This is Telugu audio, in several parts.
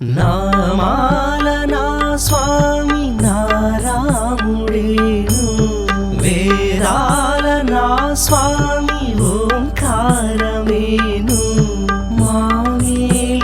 నామాల నా స్వామి నారాముడేను వేదాల నా స్వామి ఓంకారమేను. మామేలు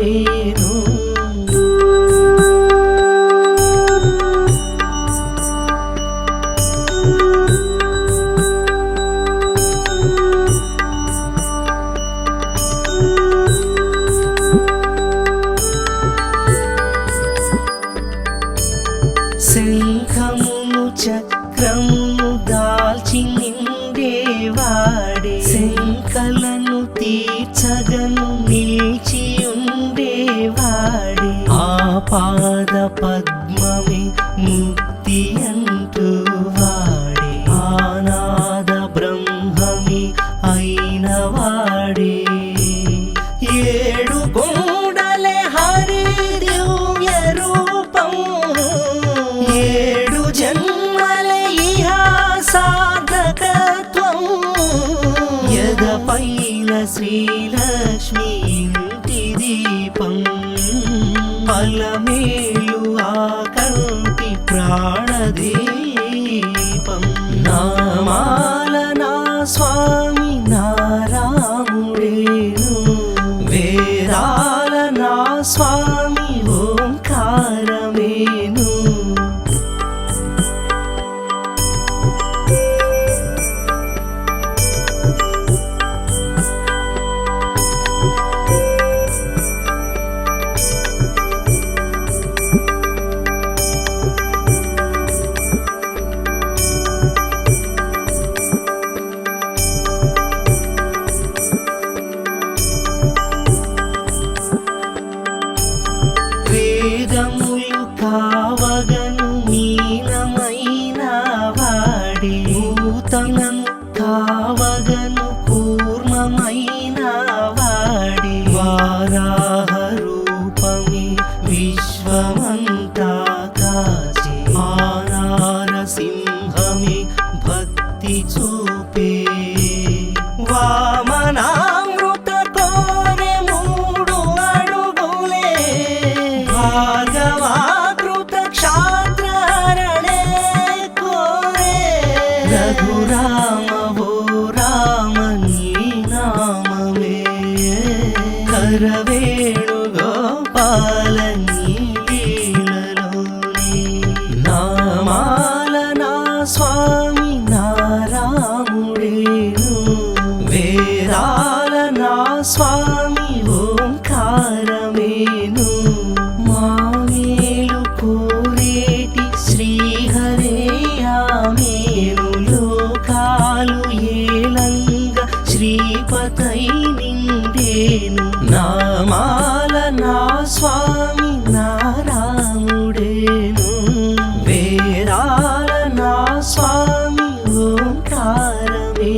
ఓంకారమేను శంఖమును చక్రమును దాల్చి నిండేవాడే శంకలను తీర్చగను నిలిచి పాద పద్మమే ముక్తి అంటూ వాడే ఆనాద బ్రహ్మమి అయిన వాడే ఏడు కొండలే హరి దివ్య రూపం. ఏడు జన్మలే ఇహా సాధకత్వం. యగపైన శ్రీలక్ష్మి ఇంటి దీపం. బలమేలు ఆకంటి ప్రాణదీపం. నామాల నా స్వామి కావగను పూర్ణమైన వాడి వారాహ రూపమే విశ్వమంతా కాచి మానా ഓംകാരമേ